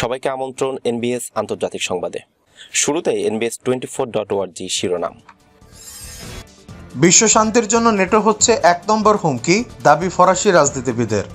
সবাইকে আমন্ত্রণ এনবিএস আন্তর্জাতিক সংবাদে। শুরুতেই এনবিএস টোয়েন্টি ফোর ডট ওয়ার্জি শিরোনাম। বিশ্ব শান্তির জন্য নেটো হচ্ছে এক নম্বর হুমকি, দাবি ফরাসি রাজনীতিবিদের।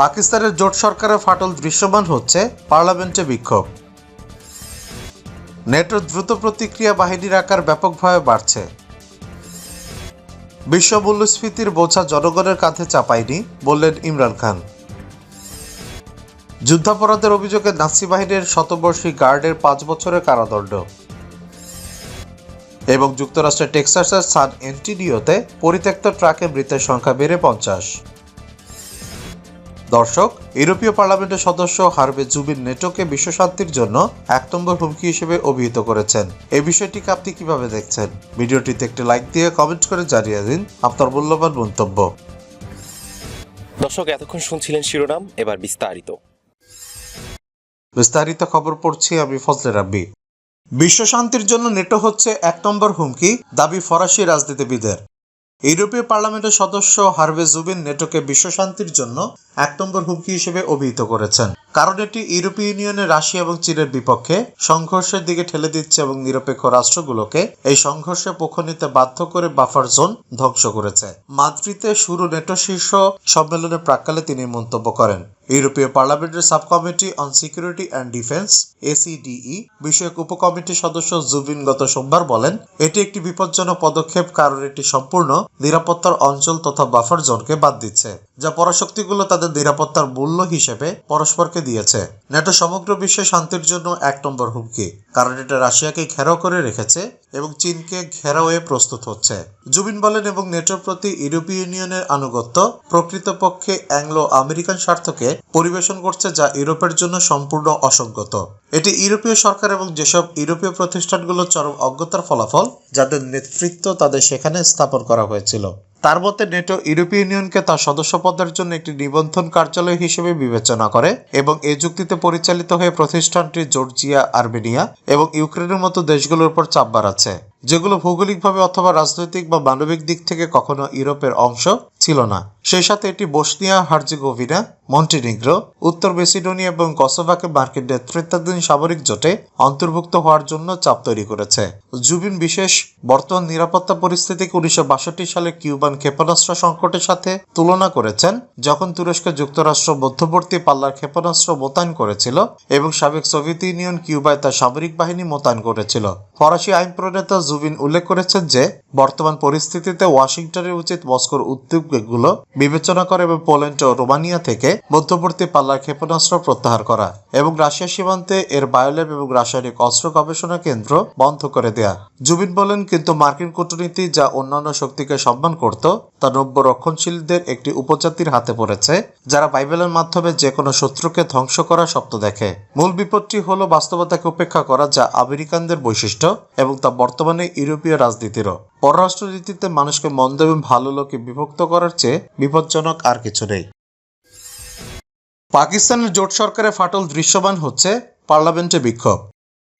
পাকিস্তানের জোট সরকারের ফাটল দৃশ্যমান হচ্ছে পার্লামেন্টে বিক্ষোভ। নেটোর দ্রুত প্রতিক্রিয়া বাহিনীর আকার ব্যাপকভাবে বাড়ছে। বিশ্ব মূল্যস্ফীতির বোঝা জনগণের কাঁধে চাপায়নি, বললেন ইমরান খান। যুদ্ধাপরাধের অভিযোগে নাসি বাহিনীর শতবর্ষী গার্ডের পাঁচ বছরের কারাদণ্ড। এবং যুক্তরাষ্ট্রের টেক্সাসের সান এন্টিডিওতে পরিত্যক্ত ট্রাকে মৃতের সংখ্যা বেড়ে পঞ্চাশ। দর্শক, ইউরোপীয় পার্লামেন্টের সদস্য হারবে জুবিন নেটোকে বিশ্বশান্তির জন্য এক নম্বর হুমকি হিসেবে অভিহিত করেছেন। এই বিষয়টিকে আপনি কীভাবে দেখছেন? ভিডিওটিতে একটি লাইক দিয়ে কমেন্ট করে জানিয়ে দিন আপনার মূল্যবান মন্তব্য। দর্শক, এতক্ষণ শুনছিলেন শিরোনাম, এবার বিস্তারিত। বিস্তারিত খবর পড়ছি আমি ফজলে রাব্বি। বিশ্বশান্তির জন্য নেটো হচ্ছে এক নম্বর হুমকি, দাবি ফরাসি রাজনীতিবিদের। ইউরোপীয় পার্লামেন্টের সদস্য হারভে জুবিন নেটোকে বিশ্বশান্তির জন্য এক নম্বর হুমকি হিসেবে অভিহিত করেছেন। কারণ এটি ইউরোপীয় ইউনিয়নের রাশিয়া এবং চীনের বিপক্ষে সংঘর্ষের দিকে ঠেলে দিচ্ছে এবং নিরপেক্ষ রাষ্ট্রগুলোকে এই সংঘর্ষে পক্ষ নিতে বাধ্য করে বাফার জোন ধ্বংস করেছে। মাদ্রিদে শুরু নেটো শীর্ষ সম্মেলনের প্রাক্কালে তিনি মন্তব্য করেন। ইউরোপীয় পার্লামেন্টের sub committee on security and defence ACDE বিষয়ক উপকমিটির সদস্য জুবিন গত সোমবার বলেন, এটি একটি বিপজ্জনক পদক্ষেপ কারণ এটি সম্পূর্ণ নিরাপত্তার অঞ্চল তথা বাফার জোনকে বাদ দিচ্ছে, যা পরাশক্তিগুলো তাদের নিরাপত্তার মূল্য হিসেবে পরস্পরকে দিয়েছে। ন্যাটো সমগ্র বিশ্বে শান্তির জন্য এক নম্বর হুমকি, কারণ এটা রাশিয়াকে ঘেরাও করে রেখেছে এবং চীনকে ঘেরাও হয়ে প্রস্তুত হচ্ছে। জুবিন বলেন এবং নেটোর প্রতি ইউরোপীয় ইউনিয়নের আনুগত্য, প্রকৃতপক্ষে অ্যাংলো আমেরিকান স্বার্থকে পরিবেশন করছে যা ইউরোপের জন্য সম্পূর্ণ অসঙ্গত। এটি ইউরোপীয় সরকার এবং যেসব ইউরোপীয় প্রতিষ্ঠানগুলো চরম অজ্ঞতার ফলাফল, যাদের নেতৃত্ব তাদের সেখানে স্থাপন করা হয়েছিল। তার মতে, নেটো ইউরোপীয় ইউনিয়নকে তার সদস্যপদের জন্য একটি নিবন্ধন কার্যালয় হিসেবে বিবেচনা করে এবং এই যুক্তিতে পরিচালিত হয়ে প্রতিষ্ঠানটি জর্জিয়া, আর্মেনিয়া এবং ইউক্রেনের মতো দেশগুলোর উপর চাপ বাড়াচ্ছে। যেগুলো ভৌগোলিকভাবে অথবা রাজনৈতিক বা মানবিক দিক থেকে কখনো ইউরোপের অংশ ছিল না। সেই সাথে এটি বসনিয়া হার্জেগোভিনা, মন্টিনিগ্রো, উত্তর মেসিডোনিয়া এবং কসোভাকে মার্কিন নেতৃত্বাধীন সামরিক জোটে অন্তর্ভুক্ত হওয়ার জন্য চাপ তৈরি করেছে। জুবিন বিশেষ, বর্তমান নিরাপত্তা পরিস্থিতিকে উনিশশো সালে কিউবান ক্ষেপণাস্ত্র সংকটের সাথে তুলনা করেছেন, যখন তুরস্ক যুক্তরাষ্ট্র মধ্যবর্তী পাল্লার ক্ষেপণাস্ত্র মোতায়েন করেছিল এবং সাবেক সোভিয়েত ইউনিয়ন কিউবায় তার সামরিক বাহিনী মোতায়েন করেছিল। ফরাসি আইন প্রণেতা জুবিন উল্লেখ করেছেন যে, বর্তমান পরিস্থিতিতে ওয়াশিংটনের উচিত মস্কোর উদ্যোগগুলো বিবেচনা করে এবং পোল্যান্ড ও রোমানিয়া থেকে মধ্যবর্তী পাল্লার ক্ষেপণাস্ত্র প্রত্যাহার করা এবং রাশিয়া সীমান্তে এর বায়োল্যাব এবং রাসায়নিক অস্ত্র গবেষণা কেন্দ্র বন্ধ করে দেয়া। জুবিন বলেন, কিন্তু মার্কিন কূটনীতি যা অন্যান্য শক্তিকে সম্মান করত তা নব্য রক্ষণশীলদের একটি উপজাতির হাতে পড়েছে, যারা বাইবেলের মাধ্যমে যে কোনো শত্রুকে ধ্বংস করার স্বপ্ন দেখে। মূল বিপদটি হল বাস্তবতাকে উপেক্ষা করা যা আমেরিকানদের বৈশিষ্ট্য এবং তা বর্তমানে ইউরোপীয় রাজনীতিরও পররাষ্ট্রনীতিতে মানুষকে মন্দ এবং ভালো লোকে বিভক্ত করার চেয়ে বিপজ্জনক আর কিছু নেই। পাকিস্তানের জোট সরকারের ফাটল দৃশ্যমান হচ্ছে পার্লামেন্টে বিক্ষোভ।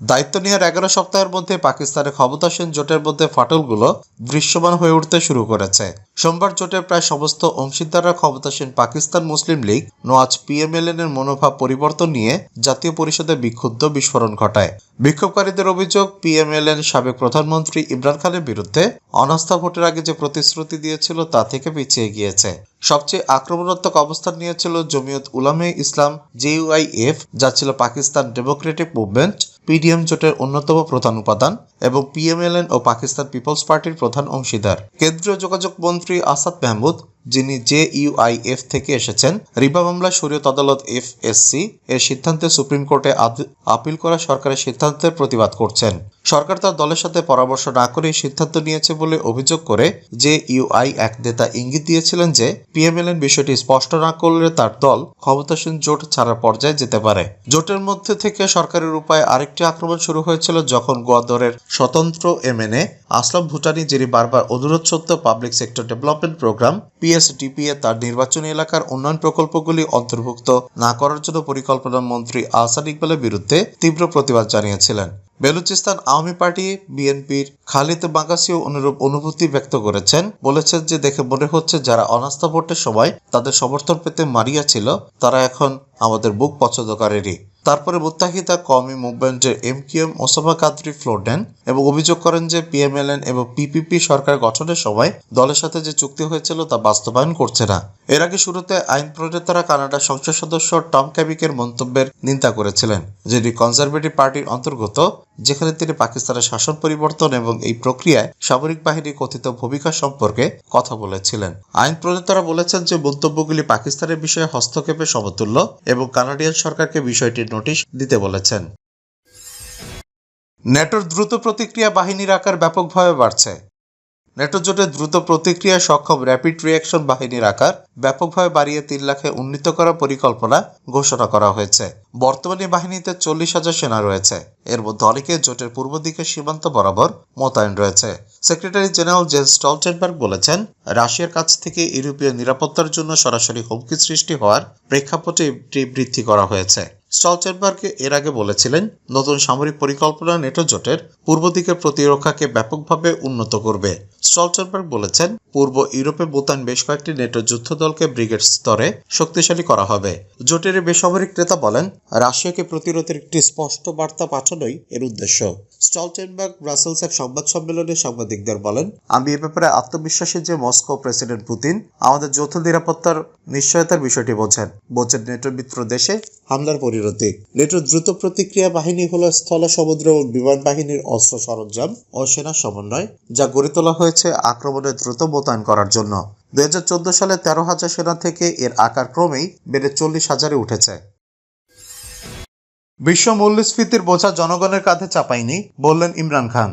দায়িত্ব নেওয়ার এগারো সপ্তাহের মধ্যে পাকিস্তানের ক্ষমতাসীন জোটের মধ্যে ফাটলগুলো দৃশ্যমান হয়ে উঠতে শুরু করেছে। সোমবার জোটের প্রায় সমস্ত অংশীদাররা ক্ষমতাসীন পাকিস্তান মুসলিম লীগ, নোয়াজ পিএমএলএন এর মনোভাব পরিবর্তন নিয়ে জাতীয় পরিষদে বিক্ষুব্ধ বিস্ফোরণ ঘটায়। বিক্ষোভকারীদের অভিযোগ, পিএমএলএন সাবেক প্রধানমন্ত্রী ইমরান খানের বিরুদ্ধে অনাস্থা ভোটের আগে যে প্রতিশ্রুতি দিয়েছিল তা থেকে পিছিয়ে গিয়েছে। সবচেয়ে আক্রমণাত্মক অবস্থান নিয়েছিল জমিয়ত উলামে ইসলাম জেইউআইএফ যা ছিল পাকিস্তান ডেমোক্রেটিক মুভমেন্ট, পিডিএম জোটের অন্যতম প্রধান উপাদান, এবং পিএমএলএন ও পাকিস্তান পিপলস পার্টির প্রধান অংশীদার। কেন্দ্রীয় যোগাযোগ মন্ত্রী আসাদ মাহমুদ যিনি জে ইউআইএফ থেকে এসেছেন, রিবা মামলা শরীয়ত আদালত এফএসসি এর সিদ্ধান্তে সুপ্রিম কোর্টে আপিল করা সরকারের সিদ্ধান্তের প্রতিবাদ করছেন। সরকার তার দলের সাথে পরামর্শ না করেই সিদ্ধান্ত নিয়েছে বলে অভিযোগ করে যে ইউআই এক নেতা ইঙ্গিত দিয়েছিলেন যে পিএমএলএন বিষয়টি স্পষ্ট না করলে তার দল ক্ষমতাসীন জোট ছাড়ার পর্যায়ে যেতে পারে। জোটের মধ্যে থেকে সরকারের উপায়ে আরেকটি আক্রমণ শুরু হয়েছিল যখন গোয়াদরের স্বতন্ত্র এমএনএ আসলাম ভুটানি, যিনি বারবার অনুরোধ সত্ত্বেও পাবলিক সেক্টর ডেভেলপমেন্ট প্রোগ্রাম পিএসডিপিএ তার নির্বাচনী এলাকার উন্নয়ন প্রকল্পগুলি অন্তর্ভুক্ত না করার জন্য পরিকল্পনা মন্ত্রী আহসান ইকবালের বিরুদ্ধে তীব্র প্রতিবাদ জানিয়েছিলেন। বেলুচিস্তান আওয়ামী পার্টি, বিএনপির খালিদ বাগাসিও অনুরূপ অনুভূতি ব্যক্ত করেছেন। বলেছেন যে, দেখে মনে হচ্ছে যারা অনাস্থা ভোটের সময় তাদের সমর্থন পেতে মারিয়া ছিল, তারা এখন আমাদের বুক পছন্দকারেরই। তারপরে Muttahida Qaumi মুভমেন্টের M Q M Osama Qadri floor এবং অভিযোগ করেন যে পিএমএলএন এবং পিপিপি সরকার গঠনের সময় দলের সাথে যে চুক্তি হয়েছিল তা বাস্তবায়ন করছে না। এর আগে শুরুতে আইন প্রণেতারা কানাডার সংসদ সদস্য টম ক্যাবিকের মন্তব্যের নিন্দা করেছিলেন, যিনি কনজারভেটিভ পার্টির অন্তর্গত, যেখানে তিনি পাকিস্তানের শাসন পরিবর্তন এবং এই প্রক্রিয়ায় সামরিক বাহিনীর কথিত ভূমিকা সম্পর্কে কথা বলেছিলেন। আইন প্রণেতারা বলেছেন যে মন্তব্যগুলি পাকিস্তানের বিষয়ে হস্তক্ষেপের সমতুল্য এবং কানাডিয়ান সরকারকে বিষয়টির নোটিশ দিতে বলেছেন। ন্যাটোর দ্রুত প্রতিক্রিয়া বাহিনীর আকার ব্যাপকভাবে বাড়ছে। নেটো জোটের দ্রুত প্রতিক্রিয়া সক্ষম র্যাপিড রিয়াকশন বাহিনীর আকার ব্যাপকভাবে বাড়িয়ে তিন লাখে উন্নীত করার পরিকল্পনা ঘোষণা করা হয়েছে। বর্তমানে বাহিনীতে চল্লিশ হাজার সেনা রয়েছে। এর মধ্যে অনেকে জোটের পূর্ব দিকের সীমান্ত বরাবর মোতায়েন রয়েছে। সেক্রেটারি জেনারেল জেন স্টলটেনবার্গ বলেছেন, রাশিয়ার কাছ থেকে ইউরোপীয় নিরাপত্তার জন্য সরাসরি হুমকি সৃষ্টি হওয়ার প্রেক্ষাপটে বৃদ্ধি করা হয়েছে। স্টলটেনবার্গ এর আগে বলেছিলেন, নতুন সামরিক পরিকল্পনা নেটো জোটের পূর্ব দিকের প্রতিরক্ষাকে ব্যাপকভাবে উন্নত করবে। স্টলটেনবার্গ বলেছেন, পূর্ব ইউরোপে মোতায়েন বেশ কয়েকটি নেটো যুদ্ধদলকে ব্রিগেড স্তরে শক্তিশালী করা হবে। জোটের বেসামরিক নেতা বলেন, রাশিয়াকে প্রতিরোধের একটি স্পষ্ট বার্তা পাঠানোই এর উদ্দেশ্য। স্টলটেনবার্গ ব্রাসেলসের সংবাদ সম্মেলনে সাংবাদিকদের বলেন, আমি এ ব্যাপারে আত্মবিশ্বাসী যে মস্কো প্রেসিডেন্ট পুতিন, আমাদের যৌথ নিরাপত্তার নিশ্চয়তার বিষয়টি বোঝেন। বোঝেন নেটো মিত্র দেশে হামলার পরিণতি। নেটোর দ্রুত প্রতিক্রিয়া বাহিনী হল স্থল সমুদ্র ও বিমান বাহিনীর অস্ত্র সরঞ্জাম ও সেনা সমন্বয়, যা গড়ে তোলা হয়েছে আক্রমণে দ্রুত মোতায়েন করার জন্য। দুই সালে তেরো হাজার সেনা থেকে এর আকার ক্রমেই বেড়ে চল্লিশ হাজারে উঠেছে। বিশ্ব মূল্যস্ফীতির বোঝা জনগণের কাঁধে চাপায়নি, বললেন ইমরান খান।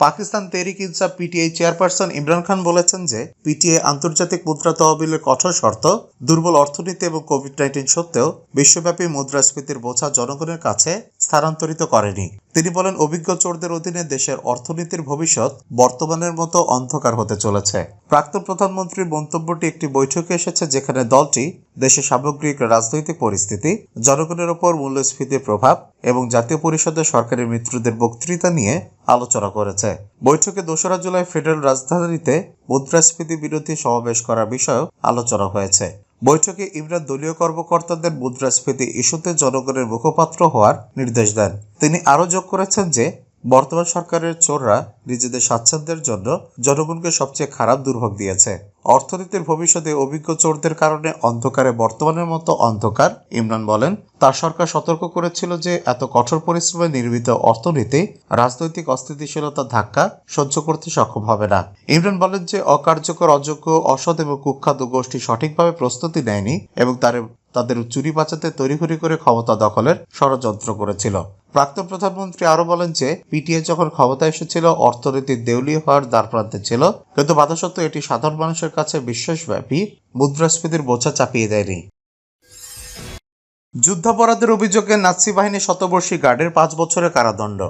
পাকিস্তান তেহরিক ইনসাফ পিটিআই চেয়ারপারসন ইমরান খান বলেছেন যে, পিটিআই আন্তর্জাতিক মুদ্রা তহবিলের কঠোর শর্ত, দুর্বল অর্থনীতি এবং কোভিড নাইন্টিন সত্ত্বেও বিশ্বব্যাপী মুদ্রাস্ফীতির বোঝা জনগণের কাছে স্থানান্তরিত করেনি। তিনি বলেন, অভিজ্ঞ চোরদের অধীনে দেশের অর্থনীতির ভবিষ্যৎ বর্তমানের মতো অন্ধকার হতে চলেছে। প্রাক্তন প্রধানমন্ত্রীর মন্তব্যটি একটি বৈঠকে এসেছে, যেখানে দলটি দেশের সামগ্রিক রাজনৈতিক পরিস্থিতি, জনগণের ওপর মূল্যস্ফীতির প্রভাব এবং জাতীয় পরিষদের সরকারি মিত্রদের বক্তৃতা নিয়ে আলোচনা করেছে। বৈঠকে দোসরা জুলাই ফেডারেল রাজধানীতে মুদ্রাস্ফীতি বিরোধী সমাবেশ করার বিষয়েও আলোচনা হয়েছে। বৈঠকে ইমরান দলীয় কর্মকর্তাদের মুদ্রাস্ফীতি ইস্যুতে জনগণের মুখপাত্র হওয়ার নির্দেশ দেন। তিনি আরও যোগ করেছেন যে বর্তমান সরকারের চোররা নিজেদের স্বাচ্ছন্দ্যের জন্য জনগণকে সবচেয়ে খারাপ দুর্ভোগ দিয়েছে। অর্থনীতির ভবিষ্যতে অভিজ্ঞ চোরদের কারণে অন্ধকারে বর্তমানের মতো অন্ধকার, ইমরান বলেন, তার সরকার সতর্ক করেছিল যে এত কঠোর পরিশ্রমে নির্মিত অর্থনীতি, রাজনৈতিক অস্থিতিশীলতার ধাক্কা সহ্য করতে সক্ষম হবে না। ইমরান বলেন যে অকার্যকর, অযোগ্য, অসৎ এবং কুখ্যাত গোষ্ঠী সঠিকভাবে প্রস্তুতি নেয়নি এবং তার তাদের চুরি বাঁচাতে তড়িঘড়ি করে ক্ষমতা দখলের ষড়যন্ত্র করেছিল। প্রাক্তন প্রধানমন্ত্রী আরও বলেন যে, পিটিএ যখন ক্ষমতায় এসেছিল অর্থনীতির দেউলিয়া হওয়ার দ্বারপ্রান্তে ছিল। কিন্তু বাধা সত্ত্বেও এটি সাধারণ মানুষের কাছে বিশ্বাসব্যাপী মুদ্রাস্ফীতির বোঝা চাপিয়ে দেয়নি। যুদ্ধাপরাধের অভিযোগে নাৎসি বাহিনী শতবর্ষী গার্ডের পাঁচ বছরের কারাদণ্ড।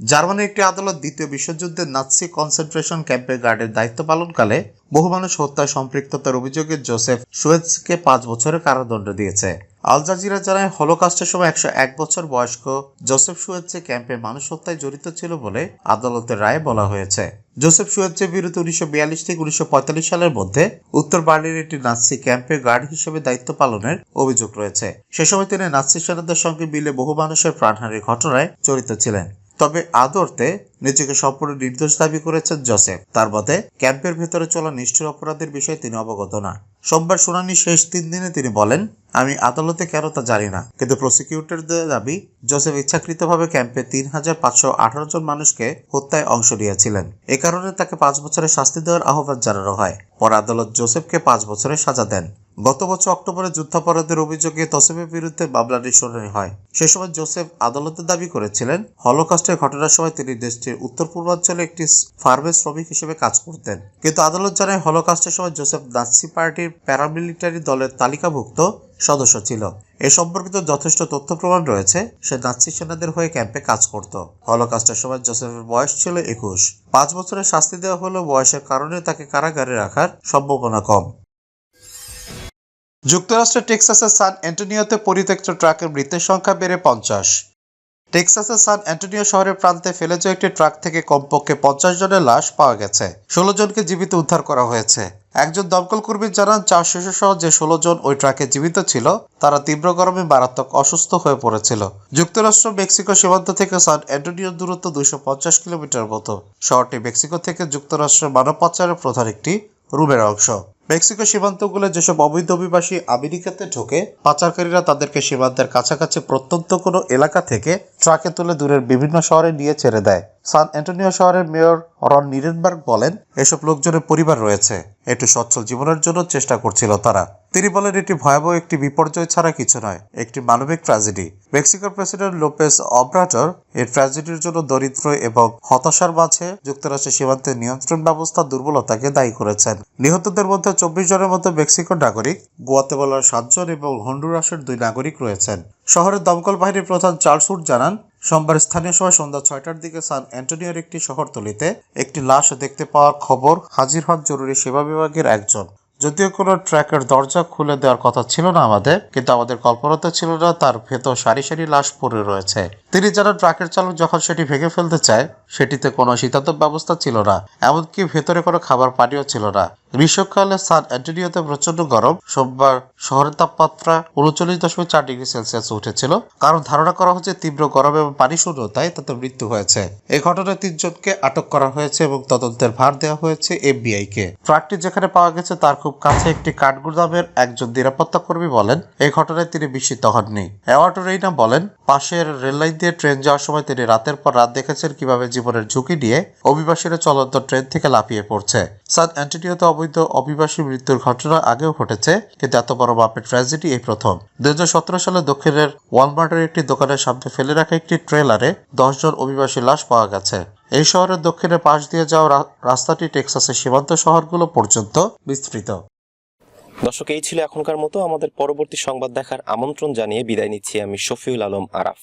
জার্মানির একটি আদালত দ্বিতীয় বিশ্বযুদ্ধে নাৎসি কনসেন্ট্রেশন ক্যাম্পে গার্ডের দায়িত্ব পালনকালে বহু মানুষ হত্যায় সম্পৃক্ততার অভিযোগে জোসেফ সুয়েজকে পাঁচ বছরের কারাদণ্ড দিয়েছে। আল জাজিরা জানায়, হলোকাস্টের সময় একশো এক বছর বয়স্ক জোসেফ সুয়েজে ক্যাম্পে মানুষ হত্যায় জড়িত ছিল বলে আদালতের রায়ে বলা হয়েছে। জোসেফ সুয়েজের বিরুদ্ধে উনিশশো বিয়াল্লিশ থেকে উনিশশো পঁয়তাল্লিশ সালের মধ্যে উত্তর বার্লির একটি নাৎসি ক্যাম্পে গার্ড হিসেবে দায়িত্ব পালনের অভিযোগ রয়েছে। সে সময় তিনি নাসি সেনাদের সঙ্গে মিলে বহু মানুষের প্রাণহানির ঘটনায় জড়িত ছিলেন। তবে আদর্তে নিজেকে সম্পূর্ণ নির্দোষ দাবি করেছেন জোসেফ। তার মতে, ক্যাম্পের ভেতরে চলা নিষ্ঠুর অপরাধের বিষয়ে তিনি অবগত না। সোমবার শুনানি শেষ তিন দিনে তিনি বলেন, আমি আদালতে কেন তা জানি না। কিন্তু প্রসিকিউটরদের দাবি, জোসেফ ইচ্ছাকৃতভাবে ক্যাম্পে তিন হাজার পাঁচশো আঠারো জন মানুষকে হত্যায় অংশ নিয়েছিলেন। এ কারণে তাকে পাঁচ বছরের শাস্তি দেওয়ার আহ্বান জানানো হয়। পর আদালত জোসেফকে পাঁচ বছরের সাজা দেন। গত বছর অক্টোবরে যুদ্ধাপরাধের অভিযোগে তসেফের বিরুদ্ধে মামলাটি শুনানি হয়। সে সময় জোসেফ আদালতে দাবি করেছিলেন, হলোকাস্টের ঘটনার সময় তিনি দেশটির উত্তর পূর্বাঞ্চলে একটি ফার্মের শ্রমিক হিসেবে কাজ করতেন। কিন্তু আদালত জানায়, হলোকাস্টের সময় জোসেফ নাৎসি পার্টির প্যারামিলিটারি দলের তালিকাভুক্ত সদস্য ছিল। এ সম্পর্কিত যথেষ্ট তথ্য প্রমাণ রয়েছে, সে নাৎসি সেনাদের হয়ে ক্যাম্পে কাজ করত। হলোকাস্টের সময় জোসেফের বয়স ছিল একুশ। পাঁচ বছরের শাস্তি দেওয়া হলেও বয়সের কারণে তাকে কারাগারে রাখার সম্ভাবনা কম। যুক্তরাষ্ট্রের টেক্সাসের সান অ্যান্টোনিওতে পরিত্যক্ত ট্রাকের মৃতের সংখ্যা বেড়ে পঞ্চাশ। টেক্সাসের সান অ্যান্টোনিও শহরের প্রান্তে ফেলে যাওয়া একটি ট্রাক থেকে কমপক্ষে পঞ্চাশ জনের লাশ পাওয়া গেছে। ষোলো জনকে জীবিত উদ্ধার করা হয়েছে। একজন দমকল কর্মী জানান, চার শিশু সহ যে ষোলো জন ওই ট্রাকে জীবিত ছিল, তারা তীব্র গরমে মারাত্মক অসুস্থ হয়ে পড়েছিল। যুক্তরাষ্ট্র মেক্সিকো সীমান্ত থেকে সান অ্যান্টোনিওর দূরত্ব দুইশো পঞ্চাশ কিলোমিটার মতো। শহরটি মেক্সিকো থেকে যুক্তরাষ্ট্রের মানব পাচারের প্রধান একটি রুমের অংশ। মেক্সিকো সীমান্তগুলো যেসব অবৈধ অভিবাসী আমেরিকাতে ঢোকে, পাচারকারীরা তাদেরকে সীমান্তের কাছাকাছি প্রত্যন্ত কোনো এলাকা থেকে ট্রাকে তুলে দূরের বিভিন্ন শহরে নিয়ে ছেড়ে দেয়। সান অ্যান্টোনিও শহরের মেয়র রন নিরেনবার্গ বলেন, এসব লোকজনের পরিবার রয়েছে। একটু সচ্ছল জীবনের জন্য চেষ্টা করছিল তারা। তিনি বলেন, এটি ভয়াবহ একটি বিপর্যয় ছাড়া কিছু নয়, একটি মানবিক ট্র্যাজেডি। মেক্সিকোর প্রেসিডেন্ট লোপেস অব্রাটর এই ট্র্যাজেডির জন্য দরিদ্র এবং হতাশার মাঝে যুক্তরাষ্ট্রের সীমান্তের নিয়ন্ত্রণ ব্যবস্থা দুর্বলতাকে দায়ী করেছেন। নিহতদের মধ্যে চব্বিশ জনের মধ্যে মেক্সিকোর নাগরিক, গুয়াতেমালার সাতজন এবং হন্ডুরাসের দুই নাগরিক রয়েছেন। শহরের দমকল বাহিনীর প্রধান চার্লস উড জানান সোমবার স্থানীয় সময় সন্ধ্যা ছয়টার দিকে সান অ্যান্টোনিওর একটি শহরতলিতে একটি লাশ দেখতে পাওয়ার খবর হাজির হন জরুরি সেবা বিভাগের একজন। যদিও কোনো ট্র্যাকের দরজা খুলে দেওয়ার কথা ছিল না আমাদের, কিন্তু আমাদের কল্পনাতে ছিল না তার ভেতর সারি সারি লাশ পড়ে রয়েছে। তিনি জানান ট্রাকের চালক যখন সেটি ভেঙে ফেলতে চায়, সেটিতে কোনো শীতাতপ ব্যবস্থা ছিল না, এমনকি ভেতরে কোনো খাবার পানিও ছিল না। গ্রীষ্মকালে সান অ্যান্টোনিওতে প্রচণ্ড গরম, সোমবার শহরের তাপমাত্রা উনচল্লিশ দশমিক চার ডিগ্রি সেলসিয়াস উঠেছিল। কারণ ধারণা করা হচ্ছে তীব্র গরম এবং পানি শূন্যতায় তাতে মৃত্যু হয়েছে। এই ঘটনায় তিনজনকে আটক করা হয়েছে এবং তদন্তের ভার দেওয়া হয়েছে এফবিআই কে ট্রাকটি যেখানে পাওয়া গেছে তার খুব কাছে একটি কাঠগুদামের একজন নিরাপত্তা কর্মী বলেন এই ঘটনায় তিনি বিস্মিত হননি। অ্যাওয়ার্ড রেইনা বলেন, পাশের রেললাইন দিয়ে ট্রেন যাওয়ার সময় তিনি রাতের পর রাত দেখেছেন কীভাবে জীবনের ঝুঁকি নিয়ে অভিবাসীরা চলন্ত ট্রেন থেকে লাফিয়ে পড়ছে। সান অ্যান্টিনিওতে অবৈধ অভিবাসী মৃত্যুর ঘটনা আগেও ঘটেছে, কিন্তু এত বড় মাপের ট্র্যাজেডি এই প্রথম। দুই হাজার সতেরো সালে দক্ষিণের ওয়ালমার্টের একটি দোকানের সামনে ফেলে রাখা একটি ট্রেলারে দশজন অভিবাসী লাশ পাওয়া গেছে। এই শহরের দক্ষিণে পাশ দিয়ে যাওয়া রাস্তাটি টেক্সাসের সীমান্ত শহরগুলো পর্যন্ত বিস্তৃত। দর্শক, এই ছিল এখনকার মতো। আমাদের পরবর্তী সংবাদ দেখার আমন্ত্রণ জানিয়ে বিদায় নিচ্ছি আমি শফিউল আলম আরাফ।